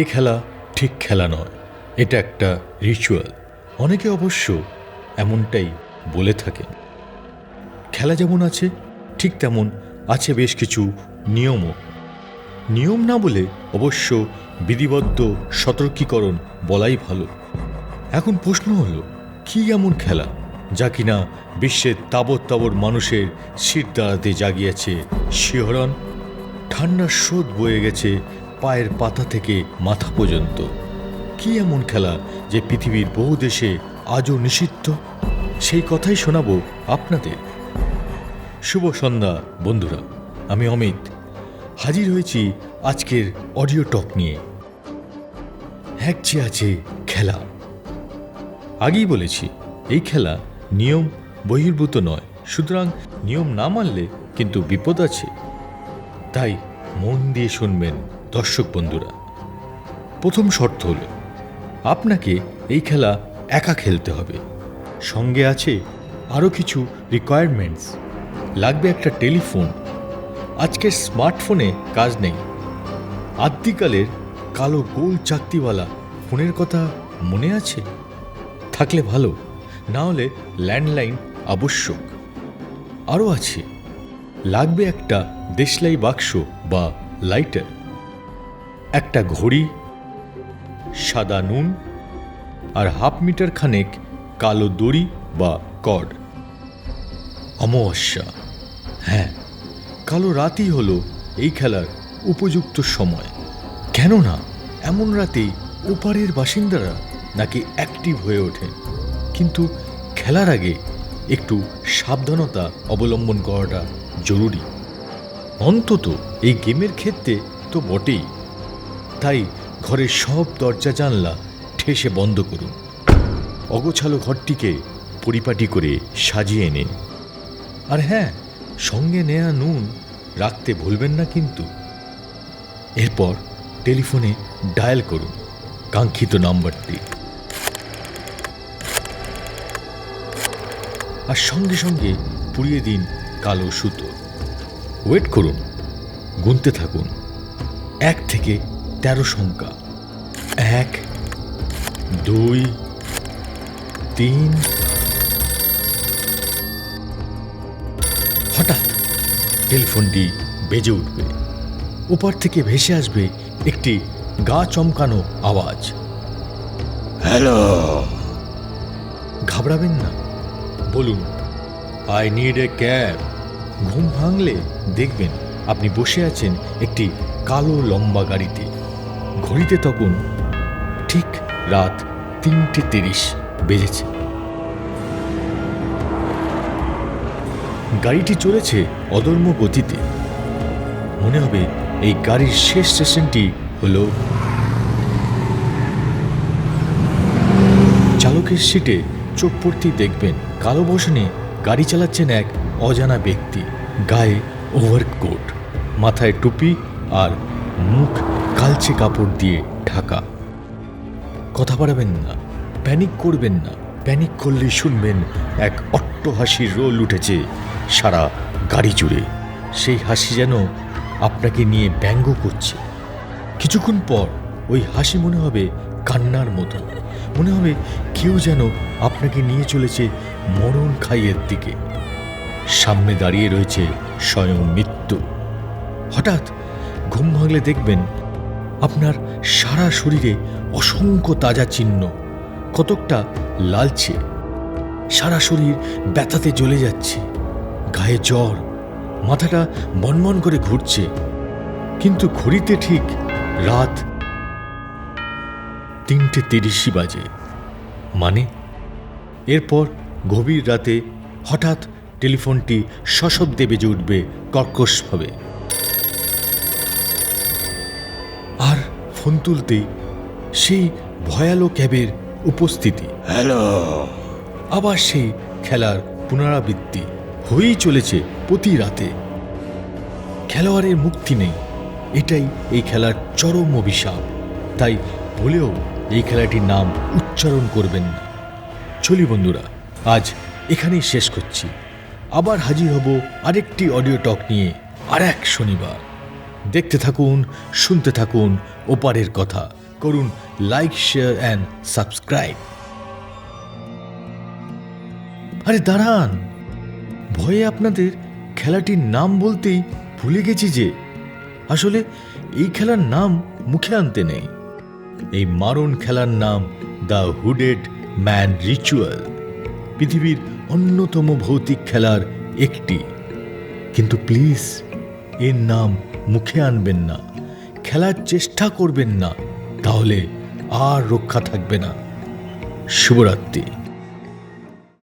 এ খেলা ঠিক খেলা নয়, এটা একটা রিচুয়াল অনেকে অবশ্য এমনটাই বলে থাকেন। খেলা যেমন আছে, ঠিক তেমন আছে বেশ কিছু নিয়মও। নিয়ম না বলে অবশ্য বিধিবদ্ধ সতর্কীকরণ বলাই ভালো। এখন প্রশ্ন হলো, কি এমন খেলা যা কিনা বিশ্বের তাবৎ তাবর মানুষের শীত দাঁড়াতে জাগিয়েছে শিহরণ? ঠান্ডার স্রোত বয়ে গেছে পায়ের পাতা থেকে মাথা পর্যন্ত। কি এমন খেলা যে পৃথিবীর বহু দেশে আজও নিষিদ্ধ? সেই কথাই শোনাবো আপনাদের। শুভ সন্ধ্যা, বন্ধুরা। আমি অমিত। হাজির হয়েছি আজকের অডিও টক নিয়ে। এক যে আছে খেলা। আগেই বলেছি, এই খেলা নিয়ম বহির্ভূত নয়। সুতরাং নিয়ম না মানলে কিন্তু বিপদ আছে। তাই মন দিয়ে শুনবেন। দর্শক বন্ধুরা, প্রথম শর্ত হল, আপনাকে এই খেলা একা খেলতে হবে। সঙ্গে আছে আরও কিছু রিকোয়ারমেন্টস লাগবে একটা টেলিফোন। আজকের স্মার্টফোনে কাজ নেই। আদ্যিকালের কালো গোল চাকতিওয়ালা ফোনের কথা মনে আছে? থাকলে ভালো, না হলে ল্যান্ডলাইন আবশ্যক। আরও আছে, লাগবে একটা দেশলাই বাক্স বা লাইটার। একটা ঘড়ি, সাদা নুন আর হাফ মিটার খানেক কালো দড়ি বা কর্ড অমাবস্যা। হ্যাঁ কালো রাতই হলো এই খেলার উপযুক্ত সময়। কেননা, এমন রাতেই ওপারের বাসিন্দারা নাকি অ্যাক্টিভ হয়ে ওঠে। কিন্তু খেলার আগে একটু সাবধানতা অবলম্বন করাটা জরুরি। অন্তত এই গেমের ক্ষেত্রে তো বটেই। তাই ঘরের সব দরজা জানলা ঠেসে বন্ধ করুন। অগোছালো ঘরটিকে পরিপাটি করে সাজিয়ে নিন। আর হ্যাঁ সঙ্গে নেয়া নুন রাখতে ভুলবেন না কিন্তু। এরপর টেলিফোনে ডায়াল করুন কাঙ্ক্ষিত নাম্বারটি। আর সঙ্গে সঙ্গে পুড়িয়ে দিন কালো সুতো। ওয়েট করুন, গুনতে থাকুন। এক থেকে তেরো সংখ্যা। এক দুই তিন। হঠাৎ টেলিফোনটি বেজে উঠবে। উপর থেকে ভেসে আসবে একটি গা চমকানো আওয়াজ। হ্যালো। ঘাবড়াবেন না। বলুন আই নিড এ ক্যাব। ঘুম ভাঙলে দেখবেন আপনি বসে আছেন একটি কালো লম্বা গাড়িতে। ঘড়িতে তখন ঠিক রাত তিনটে তিরিশ বেজেছে। গাড়িটি চলেছে অদম্য গতিতে। মনে হবে এই গাড়ির শেষ স্টেশনটি হল চালকের সিটে। চোখ পড়তেই দেখবেন, কালো বসনে গাড়ি চালাচ্ছেন এক অজানা ব্যক্তি, গায়ে ওভারকোট, মাথায় টুপি আর মুখ কালচে কাপড় দিয়ে ঢাকা। কথা বাড়াবেন না প্যানিক করবেন না প্যানিক করলে শুনবেন এক অট্ট হাসির রোল উঠেছে সারা গাড়ি জুড়ে। সেই হাসি যেন আপনাকে নিয়ে ব্যঙ্গ করছে। কিছুক্ষণ পর ওই হাসি মনে হবে কান্নার মতো। মনে হবে কেউ যেন আপনাকে নিয়ে চলেছে মরণ খাইয়ের দিকে। সামনে দাঁড়িয়ে রয়েছে স্বয়ং মৃত্যু। হঠাৎ ঘুম ভাঙলে দেখবেন আপনার সারা শরীরে অসংখ্য তাজা চিহ্ন, কতকটা লালচে। সারা শরীর ব্যথাতে জ্বলে যাচ্ছে, গায়ে জ্বর, মাথাটা মনমন করে ঘুরছে। কিন্তু ঘড়িতে ঠিক রাত তিনটে তিরিশই বাজে। মানে? এরপর গভীর রাতে হঠাৎ টেলিফোনটি সশব্দে বেজে উঠবে কর্কশভাবে ফোন তুলতেই সেই ভয়ালো ক্যাবের উপস্থিতি। হ্যালো। আবার সেই খেলার পুনরাবৃত্তি হয়েই চলেছে প্রতি রাতে। খেলোয়াড়ের মুক্তি নেই এটাই এই খেলার চরম অভিশাপ। তাই বলেও এই খেলাটির নাম উচ্চারণ করবেন না। চলি বন্ধুরা আজ এখানেই শেষ করছি। আবার হাজির হব আরেকটি অডিও টক নিয়ে আর এক শনিবার। দেখতে থাকুন, শুনতে থাকুন ওপারের কথা। করুন লাইক শেয়ার অ্যান্ড সাবস্ক্রাইব আরে দাঁড়ান! ভয়ে আপনাদের খেলাটির নাম বলতেই ভুলে গেছি যে, আসলে এই খেলার নাম মুখে আনতে নেই। এই মারণ খেলার নাম দ্য হুডেড ম্যান রিচুয়াল। পৃথিবীর অন্যতম ভৌতিক খেলার একটি। কিন্তু প্লিজ এর নাম মুখে আনবেন না, খেলার চেষ্টা করবেন না, তাহলে আর রক্ষা থাকবে না। শুভরাত্রি।